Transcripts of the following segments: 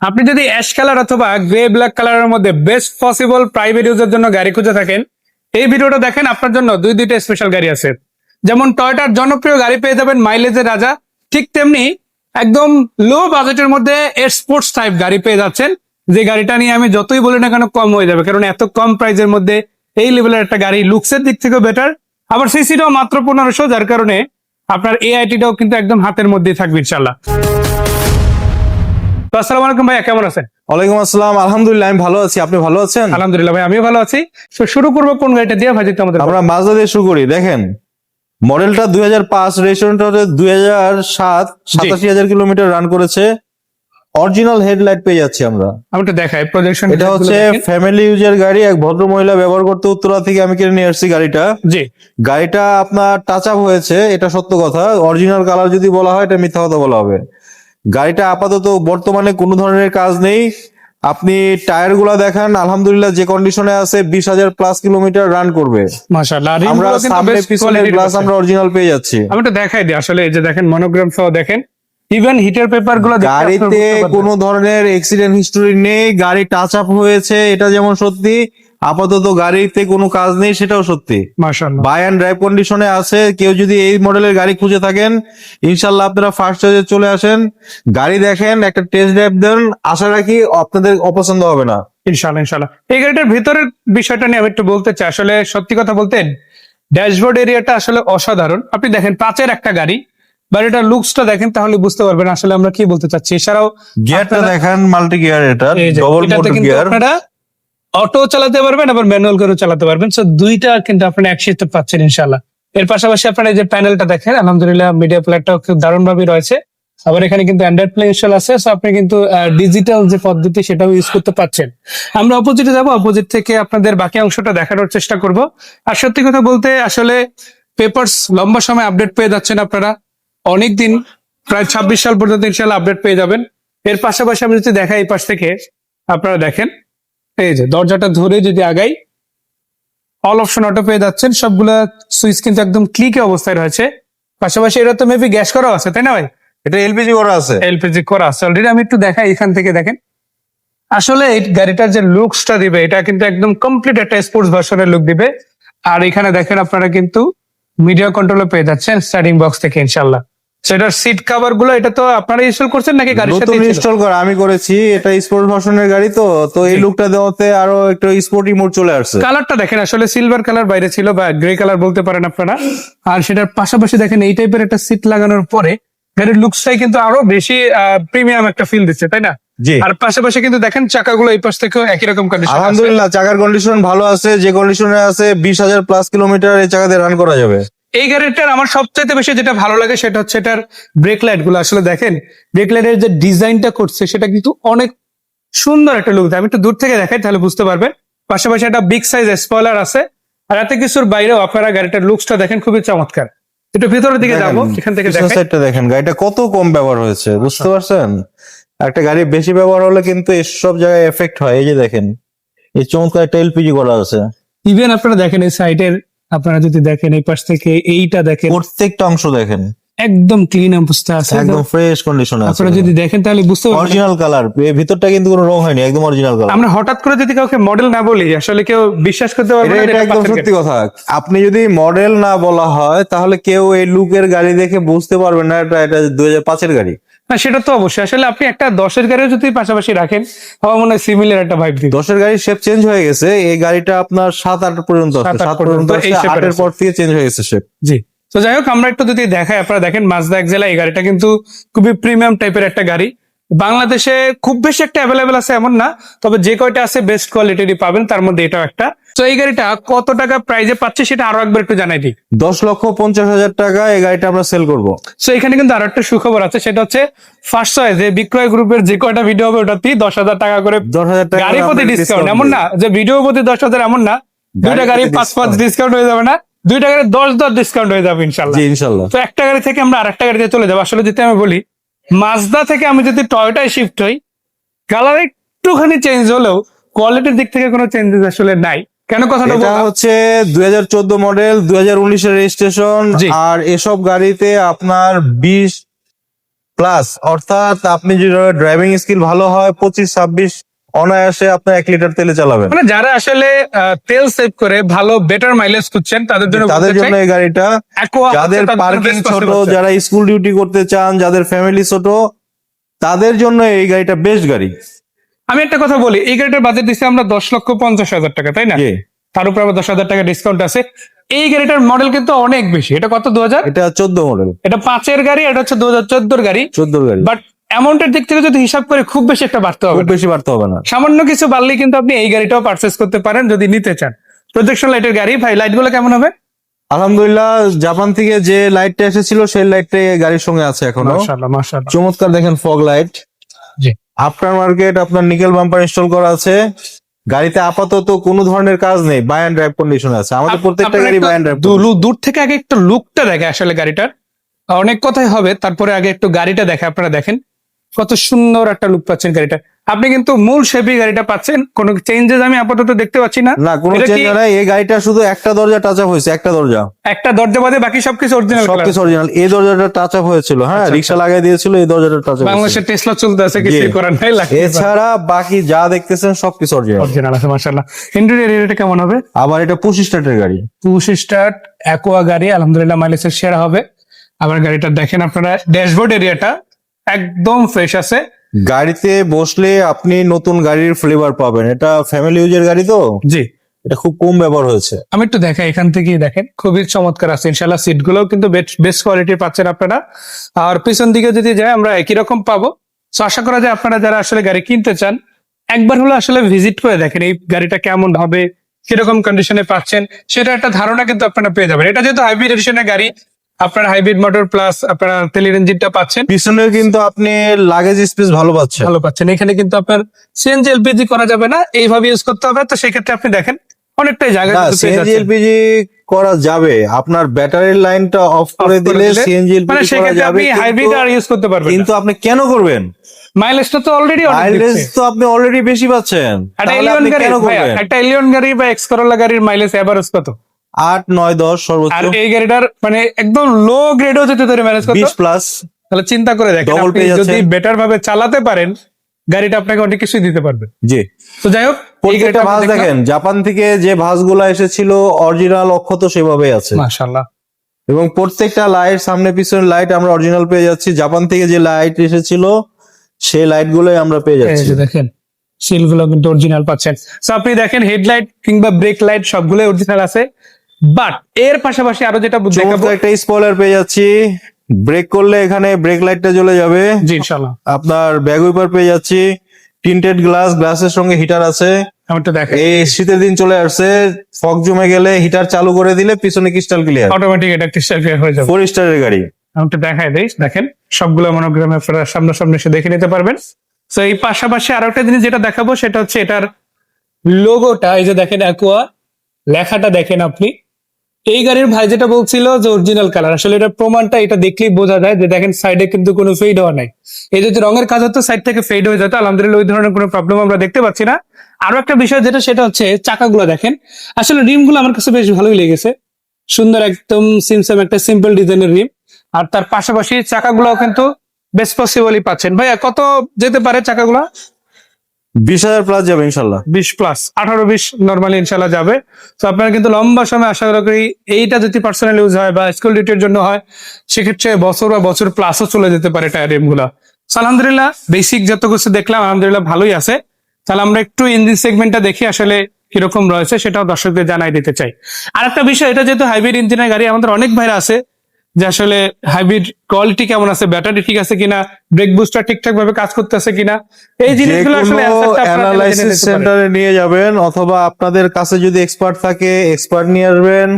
আপনি যদি ash colour অথবা গ্রে ব্ল্যাক কালারের মধ্যে বেস্ট পসিবল প্রাইভেট ইউজের জন্য গাড়ি খুঁজে থাকেন, এই ভিডিওটা দেখেন আপনার জন্য দুই, দুইটা স্পেশাল গাড়ি আছে। যেমন টয়টার জনপ্রিয় গাড়ি পেয়ে যাবেন মাইলেজের রাজা, ঠিক তেমনি একদম লো বাজেটের মধ্যে এর স্পোর্টস টাইপ গাড়ি পেয়ে যাচ্ছেন, যে গাড়িটা নিয়ে আমি যতই বলি না কেন কম হয়ে যাবে, কারণ এত কম প্রাইসের মধ্যে এই লেভেলের একটা গাড়ি লুকসের দিক থেকেও বেটার আবার সিসিটাও মাত্র পনেরোশো, যার কারণে আপনার এআইটিটাও কিন্তু একদম হাতের মধ্যেই থাকবে ইনশাল্লাহ আসসালামু আলাইকুম ভাইয়া কেমন আছেন? ওয়ালাইকুম আসসালাম আলহামদুলিল্লাহ আমি ভালো আছি আপনি ভালো আছেন? আলহামদুলিল্লাহ ভাই আমিও ভালো আছি। তো শুরু করব কোন গাড়িটা দিয়ে ভাই আমাদের আমরা মাজদা দিয়ে শুরু করি দেখেন। মডেলটা দুই হাজার পাঁচ দুই হাজার সাত সাতাশি হাজার কিলোমিটার রান করেছে। অরিজিনাল হেডলাইট পেয়ে যাচ্ছি আমরা। আমি দেখাই প্রজেকশন এটা হচ্ছে ফ্যামিলি ইউজের গাড়ি এক ভদ্র মহিলা ব্যবহার করতে উত্তরা থেকে আমি কিনে নিয়ে আসছি গাড়িটা। জি। গাড়িটা আপনার টাচ আপ হয়েছে এটা সত্য কথা। অরিজিনাল কালার যদি বলা হয় এটা মিথ্যা কথা বলা হবে। গাড়িটা আপাতত বর্তমানে কোনো ধরনের কাজ নেই। আপনি টায়ারগুলা দেখান আলহামদুলিল্লাহ যে কন্ডিশনে আছে বিশ হাজার প্লাস কিলোমিটার রান করবে। আমরা সামনে পিছনে অরিজিনাল পেয়ে যাচ্ছি। আমি একটু দেখাই দিই আসলে এই যে দেখেন মনোগ্রাম সহ দেখেন ইভেন হিটার পেপারগুলো গাড়িতে কোনো ধরনের এক্সিডেন্ট হিস্টোরি নেই গাড়ি টাচ আপ হয়েছে এটা যেমন সত্যি আপাতত গাড়িতে কোনো কাজ নেই সেটাও সত্যি। বাই অ্যান্ড ড্রাইভ কন্ডিশনে আছে কেউ যদি এই মডেলের গাড়ি খুঁজে থাকেন ইনশাল্লাহ আপনারা ফার্স্ট চার্জে চলে আসেন। গাড়ি দেখেন একটা টেস্ট ড্রাইভ দেন আশা রাখি আপনাদের অপছন্দ হবে না। ইনশাআল্লাহ ইনশাআল্লাহ। এই গাড়িটার ভিতরের বিষয়টা নিয়ে আমি একটু বলতে চাই আসলে সত্যি কথা বলতেন ড্যাশবোর্ড এরিয়াটা আসলে অসাধারণ। আপনি দেখেন পাঁচের একটা গাড়ি গাড়িটার লুকসটা দেখেন তাহলে বুঝতে পারবেন আসলে আমরা কি বলতে চাচ্ছি। এছাড়াও গিয়ারটা দেখেন মাল্টি গিয়ার এটা ডবল মোটর গিয়ার আপনারা অটো চালাতে পারবেন, আবার ম্যানুয়াল করেও চালাতে পারবেন। সো দুইটা কিন্তু আপনারা একসাথে পাচ্ছেন ইনশাআল্লাহ। এর পাশাপাশি আপনারা যে প্যানেলটা দেখেন, আলহামদুলিল্লাহ মিডিয়া প্লেয়ারটাও খুব দারুণ ভাবে রয়েছে। আবার এখানে কিন্তু অ্যান্ড্রয়েড প্লে ইনস্টল আছে সো আপনি কিন্তু ডিজিটাল যে পদ্ধতি, সেটাও ইউজ করতে পারছেন আমরা অপোজিটে যাব অপোজিট থেকে আপনাদের বাকি অংশটা দেখানোর চেষ্টা করব। আর সত্যি কথা বলতে, আসলে পেপারস লম্বা সময় আপডেট পেয়ে যাচ্ছেন আপনারা। অনেক দিন প্রায় ছাব্বিশ সাল পর্যন্ত ইনশাল্লাহ আপডেট পেয়ে যাবেন। এর পাশাপাশি আমি যদি দেখাই এই পাশ থেকে, আপনারা দেখেন। এই যে দরজাটা ধরে যদি আগাই অল অপশন অটো পেয়ে যাচ্ছেন। সবগুলা সুইচ কিন্তু একদম ক্লিকে অবস্থায় রয়েছে। পাশাপাশি এটা তো মেবি গ্যাস করা আছে তাই না ভাই? এটা এলপিজি করা আছে। এলপিজি করা আছে। অলরেডি আমি একটু দেখাই এখান থেকে দেখেন। আসলে এই গাড়িটার যে লুকসটা দিবে এটা কিন্তু একদম কমপ্লিট একটা স্পোর্টস ভার্সনের লুক দিবে। আর এখানে দেখেন আপনারা কিন্তু মিডিয়া কন্ট্রোলও পেয়ে যাচ্ছেন স্টার্টিং বক্স থেকে ইনশাল্লাহ সেটার সিট কভারগুলো এটা তো আপনারা ইনস্টল করছেন নাকি গাড়ির সাথে ইনস্টল করা আমি করেছি এটা স্পোর্ট ভার্সনের গাড়ি তো তো এই লুকটা দেওয়াতে আরও একটু স্পোর্টি মোড চলে আসছে। কালারটা দেখেন আসলে সিলভার কালার বাইরে ছিল বা গ্রে কালার বলতে পারেন আপনারা। আর সেটার পাশাপাশি দেখেন এই টাইপের একটা সিট লাগানোর পরে গাড়ির লুকসটাই কিন্তু আরও বেশি প্রিমিয়াম একটা ফিল দিচ্ছে তাই না? আর পাশাপাশি কিন্তু দেখেন চাকাগুলো এই পাশ থেকেও একই রকম কন্ডিশন আলহামদুলিল্লাহ চাকার কন্ডিশন ভালো আছে যে কন্ডিশনে আছে বিশ হাজার প্লাস কিলোমিটার এই চাকাতে রান করা যাবে। এই গাড়িটার আমার সবচাইতে বেশি যেটা ভালো লাগে সেটা হচ্ছে এটার ব্রেক লাইটগুলো। আসলে দেখেন ব্রেক লাইটের যে ডিজাইনটা করছে সেটা কিন্তু অনেক সুন্দর একটা লুক আমি একটু দূর থেকে দেখাই তাহলে বুঝতে পারবেন। পাশাপাশি একটা বিগ সাইজ স্পয়লার আছে আর এত কিছুর বাইরেও আপনারা গাড়িটার লুকসটা দেখেন খুবই চমৎকার। একটু ভিতরের দিকে যাব এখান থেকে সাইডটা দেখেন গাড়িটা কত কম ব্যবহার হয়েছে বুঝতে পারছেন? একটা গাড়ি বেশি ব্যবহার হলে কিন্তু এসব জায়গায় এফেক্ট হয়। এই যে দেখেন এই চমৎকার একটা এলপিজি করা আছে। ইভেন আপনারা দেখেন এই সাইডের আপনারা যদি দেখেন এই পাশ থেকে এইটা দেখেন। প্রত্যেকটা অংশ দেখেন। একদম ক্লিন অবস্থা আছে। একদম ফ্রেশ কন্ডিশনে আছে। আপনারা যদি দেখেন তাহলে বুঝতে পারবেন। অরিজিনাল কালার ভিতরটা কিন্তু কোনো রং হয়নি একদম অরিজিনাল কালার আমরা হঠাৎ করে যদি কাউকে মডেল না বলি আসলে কেউ বিশ্বাস করতে পারবে না এটা একদম সত্যি কথা। আপনি যদি মডেল না বলা হয় তাহলে কেউ এই লুকের গাড়ি দেখে বুঝতে পারবে না এটা এটা দুই হাজার পাঁচের গাড়ি। না সেটা তো অবশ্যই। আসলে আপনি একটা দশের গাড়িও যদি পাশাপাশি রাখেন আমার মনে হয় সিমিলার একটা ভাইব দিবে। দশের গাড়ির শেপ চেঞ্জ হয়ে গেছে এই গাড়িটা আপনার সাত আট পর্যন্ত সাত, পর্যন্ত আটের পর থেকে চেঞ্জ হয়ে গেছে শেপ জি। তো যাই হোক আমরা একটু যদি দেখাই আপনারা দেখেন মাঝে এক জেলা এই গাড়িটা কিন্তু খুবই প্রিমিয়াম টাইপের একটা গাড়ি। বাংলাদেশে খুব বেশি একটা অ্যাভেলেবেল আছে এমন না তবে যে কয়টা আছে বেস্ট কোয়ালিটিরই পাবেন তার মধ্যে এটাও একটা। তো এই গাড়িটা কত টাকা প্রাইজে পাচ্ছে সেটা আরও একবার একটু জানাই দিই। দশ লক্ষ পঞ্চাশ হাজার টাকা এই গাড়িটা আমরা সেল করব। তো এখানে কিন্তু আরও একটা সুখবর আছে সেটা হচ্ছে ফার্স্ট চয়েস যে বিক্রয় গ্রুপের যে কয়টা ভিডিও হবে ওটাতেই দশ হাজার টাকা করে দশ হাজার টাকা গাড়ি প্রতি ডিসকাউন্ট এমন না যে ভিডিও প্রতি দশ হাজার এমন না দুইটা গাড়ি পাঁচ পাঁচ ডিসকাউন্ট হয়ে যাবে না দুইটা গাড়ি দশ দশ ডিসকাউন্ট হয়ে যাবে ইনশাল্লাহ। ইনশাল্লাহ। তো একটা গাড়ি থেকে আমরা আরেকটা গাড়িতে চলে যাব। আসলে যদি আমি বলি মাজদা থেকে আমি যদি টয়োটায় শিফট হই কালার একটুখানি চেঞ্জ হলেও কোয়ালিটির দিক থেকে কোনো চেঞ্জেস আসলে নাই। কেন কথাটা এটা হচ্ছে দুই হাজার চোদ্দ মডেল দুই হাজার উনিশের রেজিস্ট্রেশন আর এসব গাড়িতে আপনার বিশ প্লাস অর্থাৎ আপনি যদি ড্রাইভিং স্কিল ভালো হয় পঁচিশ ছাব্বিশ অনায়াসে আপনার এক লিটার তেলে চালাবেন। মানে যারা আসলে তেল সেভ করে ভালো বেটার মাইলেজ খুঁজছেন তাদের জন্য তাদের জন্য এই গাড়িটা যাদের পার্কিং ছোট যারা স্কুল ডিউটি করতে চান যাদের ফ্যামিলি ছোট তাদের জন্য এই গাড়িটা বেস্ট গাড়ি। আমি একটা কথা বলি এই গাড়িটার বাজেট দিচ্ছি আমরা দশ লক্ষ পঞ্চাশ হাজার টাকা তাই না? তার উপর আবার দশ হাজার টাকা ডিসকাউন্ট আছে। এই গাড়িটার মডেল কিন্তু অনেক বেশি এটা কত দু হাজার? এটা চোদ্দ মডেল এটা পাঁচের গাড়ি এটা হচ্ছে দু হাজার চোদ্দোর গাড়ি। চোদ্দোর গাড়ি। বাট অ্যামাউন্টের দিক থেকে যদি হিসাব করে খুব বেশি একটা বাড়তে হবে খুব বেশি বাড়তে হবে না। সামান্য কিছু বাড়লে কিন্তু আপনি এই গাড়িটাও পারচেস করতে পারেন যদি নিতে চান। প্রজেকশন লাইটের গাড়ি ভাই লাইটগুলো কেমন হবে? আলহামদুলিল্লাহ জাপান থেকে যে লাইটটা এসেছিল সেই লাইটটা গাড়ির সঙ্গে আছে এখনও। চমৎকার দেখেন ফগ লাইট আফটার মার্কেট আপনার নিকেল বাম্পার ইনস্টল করা আছে। গাড়িতে আপাতত কোনো ধরনের কাজ নেই বাই অ্যান্ড ড্রাইভ কন্ডিশন আছে। আমাদের প্রত্যেকটা গাড়ি বাই অ্যান্ড ড্রাইভ দূর দূর থেকে আগে একটু লুকটা দেখে আসলে গাড়িটার। অনেক কথাই হবে তারপরে আগে একটু গাড়িটা দেখে আপনারা দেখেন। কত সুন্দর একটা লুক পাচ্ছেন গাড়িটা। আপনি কিন্তু মূল শেপি গাড়িটা পাচ্ছেন কোনো চেঞ্জেস আমি আপাতত দেখতে পাচ্ছি না। না কোনো চেঞ্জ নাই এই গাড়িটা শুধু একটা দরজা টাচ আপ হয়েছে একটা দরজা। একটা দরজা বাদে বাকি সবকিছু অরিজিনাল সবকিছু অরিজিনাল এই দরজাটা টাচ আপ হয়েছিল হ্যাঁ আচ্ছা, রিক্সা লাগাই দিয়েছিল এই দরজাটা টাচ আপ বাংলাদেশের টেসলা চলতে আছে কিছু। করার নাই লাগে এছাড়া বাকি যা দেখতেছেন সবকিছু অরিজিনাল অরিজিনাল আছে মাশাআল্লাহ। ইন্টেরিয়র এরিয়াটা কেমন হবে? আবার এটা পঁচিশ স্টার্টের গাড়ি। পুশ স্টার্ট অ্যাকোয়া গাড়ি আলহামদুলিল্লাহ মাইলেজের সেরা হবে। আবার গাড়িটা দেখেন আপনারা ড্যাশবোর্ড এরিয়াটা একদম ফ্রেশ আছে। গাড়িতে বসলে আপনি নতুন গাড়ির ফ্লেভার পাবেন। এটা ফ্যামিলি ইউজের গাড়ি তো? জি। এটা খুব কম ব্যবহার হয়েছে। আমি একটু দেখাই এখান থেকে দেখেন। খুবই চমৎকার আছে ইনশাল্লাহ সিট গুলোও কিন্তু বেস্ট কোয়ালিটির পাচ্ছেন আপনারা। আর পিছন দিকে যদি যায় আমরা একই রকম পাবো। তো আশা করা যায় আপনারা যারা আসলে গাড়ি কিনতে চান একবার হলো আসলে ভিজিট করে দেখেন এই গাড়িটা কেমন হবে কীরকম কন্ডিশনে পাচ্ছেন সেটা একটা ধারণা কিন্তু আপনারা পেয়ে যাবেন। এটা যেহেতু হাইব্রিড এডিশনের গাড়ি আপনারা হাইব্রিড মোটর প্লাস আপনারা তেলের ইঞ্জিনটা পাচ্ছেন। পিছনে কিন্তু আপনি লাগেজ স্পেস ভালো পাচ্ছেন। ভালো পাচ্ছেন। এখানে কিন্তু আপনার সিএনজি এলপিজি করা যাবে না এইভাবে ইউজ করতে হবে। তো সেক্ষেত্রে আপনি দেখেন অনেকটাই জায়গা সিএনজি এলপিজি করা যাবে। আপনার ব্যাটারির লাইনটা অফ করে দিলে সিএনজি মানে এলপিজি করা যাবে। আপনি হাইব্রিড আর ইউজ করতে পারবেন কিন্তু আপনি কেন করবেন? মাইলেজটা তো অলরেডি মাইলেজ তো আপনি অলরেডি বেশি পাচ্ছেন। একটা এলিয়ন গাড়ি বা এক্স করোলা গাড়ির মাইলেজ এভারেজ কত? আট নয় দশ আর সর্বোচ্চ এই গাড়িটার মানে একদম লো গ্রেডও যদি ধরে ম্যানেজ করতে বিশ প্লাস তাহলে চিন্তা করে দেখেন আপনি যদি বেটার ভাবে চালাতে পারেন গাড়িটা আপনাকে অনেক কিছুই দিতে পারবে। জি। তো যাই হোক প্রত্যেকটা ভাস দেখেন জাপান থেকে যে ভাসগুলো এসেছিল অরিজিনাল অক্ষত সেভাবেই আছে। মাশাআল্লাহ। এবং প্রত্যেকটা লাইট সামনে পিছনে লাইট আমরা অরিজিনাল পেয়ে যাচ্ছি। জাপান থেকে যে লাইট এসেছিল সেই লাইট গুলোই আমরা পেয়ে যাচ্ছি। দেখেন সিলগুলো কিন্তু অরিজিনাল পাচ্ছেন। আপনি দেখেন হেডলাইট কিংবা ব্রেক লাইট সবগুলো অরিজিনাল আছে। বাট এর পাশাপাশি আরও যেটা দেখাবো একটা স্পয়লার পেয়ে যাচ্ছি। ব্রেক করলে এখানে ব্রেক লাইটটা জ্বলে যাবে। জি ইনশাল্লাহ আপনার ব্যাগ উইপার পেয়ে যাচ্ছি। টিন্টেড গ্লাস গ্লাসের সঙ্গে হিটার আছে। আমি একটু দেখাই। এই শীতের দিন চলে আসছে। ফগ জমে গেলে হিটার চালু করে দিলে পিছনে ক্রিস্টাল ক্লিয়ার অটোমেটিক এটা ক্রিস্টাল ক্লিয়ার হয়ে যাবে। ফোর স্টারের গাড়ি। আমি একটু দেখাই দিই দেখেন। সবগুলো মনোগ্রামে আপনারা সামনাসামনি এসে দেখে নিতে পারবেন। তো এই পাশাপাশি আরও একটা জিনিস যেটা দেখাবো সেটা হচ্ছে এটার লোগোটা এই যে দেখেন অ্যাকোয়া লেখাটা দেখেন আপনি। এই গাড়ির ভাই যেটা বলছিল যে অরিজিনাল কালার আসলে এটা প্রমাণটা এটা দেখলেই বোঝা যায় যে দেখেন সাইডে কিন্তু কোনো ফেড হওয়া নাই। এই যদি রঙের কাজ হতো সাইড থেকে ফেড হয়ে যেত, আলহামদুলিল্লাহ ওই ধরনের কোনো প্রবলেম আমরা দেখতে পাচ্ছি না। আরও একটা বিষয় যেটা, সেটা হচ্ছে চাকাগুলো দেখেন। আসলে রিমগুলো আমার কাছে বেশ ভালোই লেগেছে। সুন্দর একদম সিমসাম একটা সিম্পল ডিজাইনের রিম। আর তার পাশাপাশি চাকাগুলো কিন্তু বেশ পসিবলই পাচ্ছেন। ভাইয়া, কত যেতে পারে চাকাগুলো? বিশ হাজার প্লাস যাবে ইনশাল্লাহ বিশ প্লাস আঠারো বিশ নর্মালি ইনশাল্লাহ যাবে। তো আপনারা কিন্তু লম্বা সময় আশা করি এইটা যদি পার্সোনাল ইউজ হয় বা স্কুল ডিউটির জন্য হয়, সেক্ষেত্রে বছর বা বছর প্লাসও চলে যেতে পারে টায়ার রিমগুলা। আলহামদুলিল্লাহ বেসিক যত কিছু দেখলাম, আলহামদুলিল্লাহ ভালোই আছে। তাহলে আমরা একটু ইঞ্জিন সেগমেন্টটা দেখি আসলে কীরকম রয়েছে, সেটাও দর্শকদের জানাই দিতে চাই। আর একটা বিষয়, এটা যেহেতু হাইব্রিড ইঞ্জিনের গাড়ি, আমাদের অনেক ভাইরা আছে। যে আসলে হাইব্রিড কোয়ালিটি কেমন আছে ব্যাটারি ঠিক আছে কিনা ব্রেক বুস্টার ঠিকঠাক ভাবে কাজ করতেছে কিনা এই জিনিসগুলো আসলে অ্যানালাইসিস সেন্টারে নিয়ে যাবেন অথবা আপনাদের কাছে যদি এক্সপার্ট থাকে এক্সপার্ট নিয়ে আসবেন।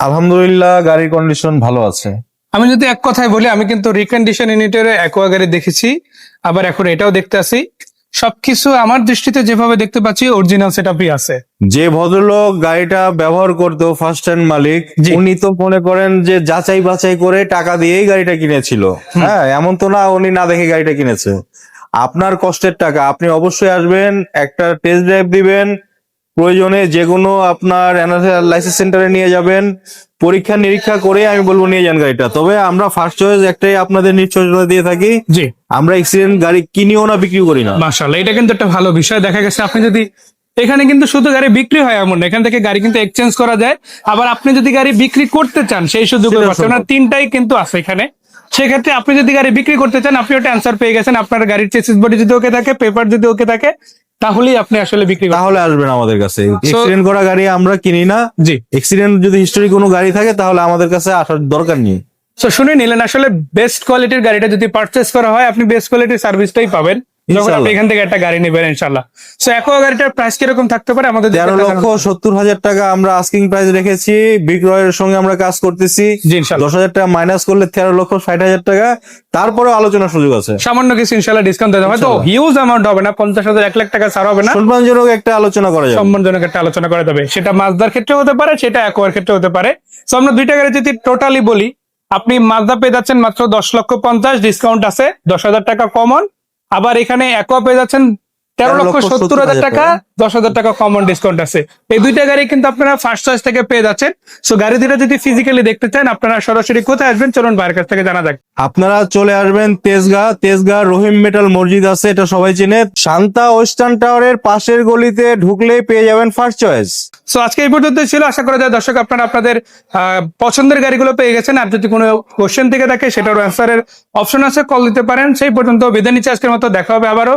আলহামদুলিল্লাহ গাড়ির কন্ডিশন ভালো আছে। আমি যদি এক কথায় বলি আমি কিন্তু রিকন্ডিশন ইউনিটের অ্যাকোয়া গাড়ি দেখেছি আবার এখন এটাও দেখতে আসি। সবকিছু আমার দৃষ্টিতে যেভাবে দেখতে পাচ্ছি অরিজিনাল সেটআপই আছে। যে ভদ্রলোক গাড়িটা ব্যবহার করতো ফার্স্ট হ্যান্ড মালিক। উনি তো মনে করেন যে যাচাই বাছাই করে টাকা দিয়েই গাড়িটা কিনেছিল। হ্যাঁ এমন তো না উনি না দেখে গাড়িটা কিনেছে। আপনার কষ্টের টাকা আপনি অবশ্যই আসবেন একটা টেস্ট ড্রাইভ দিবেন প্রয়োজনে যে কোনো আপনার লাইসেন্স সেন্টারে নিয়ে যাবেন। পরীক্ষা নিরীক্ষা করে আমি বলব নিয়ে যান গাড়িটা। তবে আমরা ফার্স্ট চয়েস একটাই আপনাদের নিশ্চয়তা দিয়ে থাকি। জি। আমরা এক্সিডেন্ট গাড়ি কিনিও না বিক্রিও করি না। মাশাল্লাহ এটা কিন্তু একটা ভালো বিষয়। দেখা গেছে আপনি যদি এখানে কিন্তু শুধু গাড়ি বিক্রি হয় এমন না এখান থেকে গাড়ি কিন্তু এক্সচেঞ্জ করা যায়। আবার আপনি যদি গাড়ি বিক্রি করতে চান সেই সুযোগ। তিনটাই কিন্তু আছে এখানে। সেক্ষেত্রে আপনি যদি গাড়ি বিক্রি করতে চান আপনি ওটা অ্যান্সার পেয়ে গেছেন। আপনার গাড়ির চেসিস বডি যদি ওকে থাকে পেপার যদি ওকে থাকে তাহলেই আপনি আসলে বিক্রি তাহলে আসবেন আমাদের কাছে। এক্সিডেন্ট করা গাড়ি আমরা কিনি না। জি। এক্সিডেন্ট যদি হিস্টোরি কোনো গাড়ি থাকে তাহলে আমাদের কাছে আসার দরকার নেই। তো শুনে নিলেন আসলে বেস্ট কোয়ালিটির গাড়িটা যদি পারচেস করা হয় আপনি বেস্ট কোয়ালিটির সার্ভিসটাই পাবেন। যখন আপনি ইনশাআল্লাহ। এখান থেকে একটা গাড়ি নেবেন ইনশাল্লাহ সো একো গাড়িটার প্রাইস কীরকম থাকতে পারে? আমাদের তেরো লক্ষ সত্তর হাজার টাকা আমরা আস্কিং প্রাইস রেখেছি। বিক্রয়ের সঙ্গে আমরা কাজ করতেছি। দশ হাজার টাকা মাইনাস করলে তেরো লক্ষ ষাট হাজার টাকা। তারপরে আলোচনার সুযোগ আছে। সামান্য কিছু ইনশাল্লাহ ডিসকাউন্ট দেওয়া হয়তো হিউজ অ্যামাউন্ট হবে না? পঞ্চাশ হাজার এক লাখ টাকা ছাড় হবে না? সম্মানজনক একটা আলোচনা করা যাবে। সম্মানজনক একটা আলোচনা করা যাবে। সেটা মাজদার ক্ষেত্রে হতে পারে সেটা একোয়ার ক্ষেত্রে হতে পারে। আমরা দুইটা গাড়ি যদি টোটালি বলি আপনি মাজদা পেয়ে যাচ্ছেন মাত্র দশ লক্ষ পঞ্চাশ ডিসকাউন্ট আছে। দশ হাজার টাকা কমন আবার এখানে অ্যাকোয়া পেয়ে যাচ্ছেন তেরো লক্ষ সত্তর হাজার টাকা দশ হাজার টাকা কমন ডিসকাউন্ট আছে। এই দুইটা গাড়ি কিন্তু আপনারা ফার্স্ট চয়েস থেকে পেয়ে যাচ্ছেন। সো গাড়ি দুটো যদি ফিজিক্যালি দেখতে চান আপনারা সরাসরি কোথায় আসবেন? চলুন বাইরের কাছ থেকে জানা যাক। আপনারা চলে আসবেন তেজগাঁ। তেজগাঁ রহিম মেটাল মসজিদ আছে এটা সবাই চেনে। শান্তা ওয়েস্টার্ন টাওয়ারের পাশের গলিতে ঢুকলেই পেয়ে যাবেন ফার্স্ট চয়েস সো আজকে এই পর্যন্ত ছিল। আশা করা যায় দর্শক আপনারা আপনাদের আহ, পছন্দের গাড়িগুলো পেয়ে গেছেন। আর যদি কোনো কোশ্চেন থেকে থাকে সেটার অ্যান্সারের অপশন আছে। কল দিতে পারেন। সেই পর্যন্ত বিদায় নিচ্ছে। আজকের মতো দেখা হবে আবারও।